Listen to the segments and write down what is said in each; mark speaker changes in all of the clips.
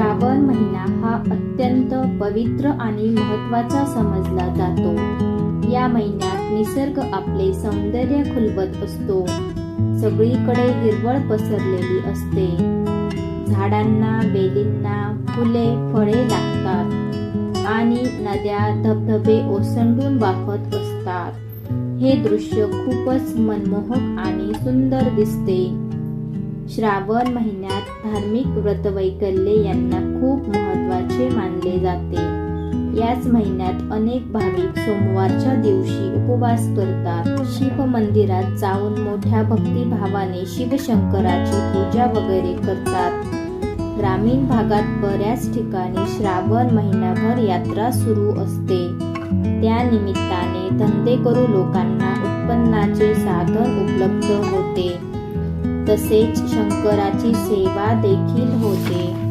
Speaker 1: श्रावण महिना हा अत्यंत पवित्र आणि महत्त्वाचा समजला जातो. या महिन्यात निसर्ग आपले सौंदर्य खुलवत असतो. सगळीकडे हिरवळ पसरलेली असते. झाडांना बेलींना फुले फळे लागतात आणि नद्या धबधबे ओसंडून वाहत असतात. हे दृश्य खूपच मनमोहक आणि सुंदर दिसते. श्रावण महिन्यात धार्मिक व्रतवैकल्ये यांना खूप महत्त्वाचे मानले जाते. याच महिन्यात अनेक भाविक सोमवारच्या दिवशी उपवास करतात. शिव मंदिरात जाऊन मोठ्या भक्तिभावाने शिवशंकराची पूजा वगैरे करतात. ग्रामीण भागात बऱ्याच ठिकाणी श्रावण महिनाभर यात्रा सुरू असते. त्या निमित्ताने धंदेकरू लोकांना उत्पन्नाचे साधन उपलब्ध होते. तसेच शंकराची सेवा देखील होते.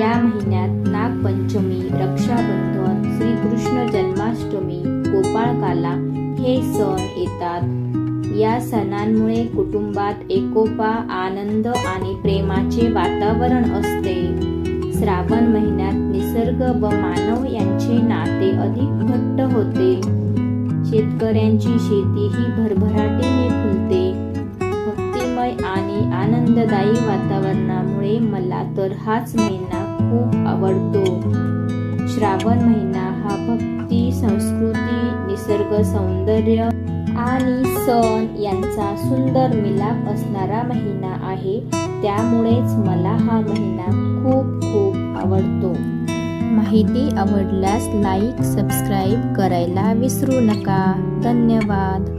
Speaker 1: या महिन्यात नागपंचमी रक्षाबंधन श्रीकृष्ण जन्माष्टमी गोपाळकाला हे सण येतात. या सणांमुळे कुटुंबात एकोपा आनंद आणि प्रेमाचे वातावरण असते. श्रावण महिन्यात निसर्ग व मानव यांचे नाते अधिक घट्ट होते. शेतकऱ्यांची शेती ही भरभराटीने फुलते. वातावरणामुळे मला तर हाच महिना खूप आवडतो. श्रावण महिना हा भक्ती संस्कृती निसर्ग सौंदर्य आणि सण यांचा सुंदर मिलाप असणारा महिना आहे. त्यामुळेच मला हा महिना खूप खूप आवडतो. माहिती आवडल्यास लाईक सबस्क्राईब करायला विसरू नका. धन्यवाद.